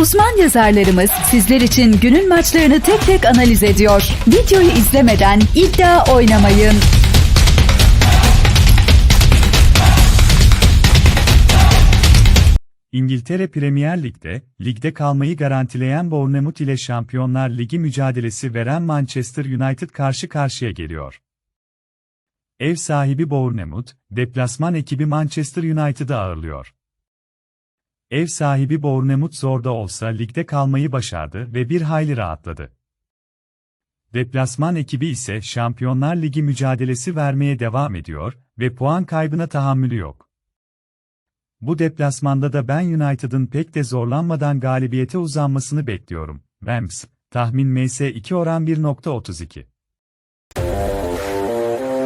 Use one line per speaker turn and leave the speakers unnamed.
Uzman yazarlarımız sizler için günün maçlarını tek tek analiz ediyor. Videoyu izlemeden iddia oynamayın.
İngiltere Premier Lig'de, ligde kalmayı garantileyen Bournemouth ile Şampiyonlar Ligi mücadelesi veren Manchester United karşı karşıya geliyor. Ev sahibi Bournemouth, deplasman ekibi Manchester United'ı ağırlıyor. Ev sahibi Bournemouth zorda olsa ligde kalmayı başardı ve bir hayli rahatladı. Deplasman ekibi ise Şampiyonlar Ligi mücadelesi vermeye devam ediyor ve puan kaybına tahammülü yok. Bu deplasmanda da ben United'ın pek de zorlanmadan galibiyete uzanmasını bekliyorum. Rams, tahmin MS 2 oran 1.32.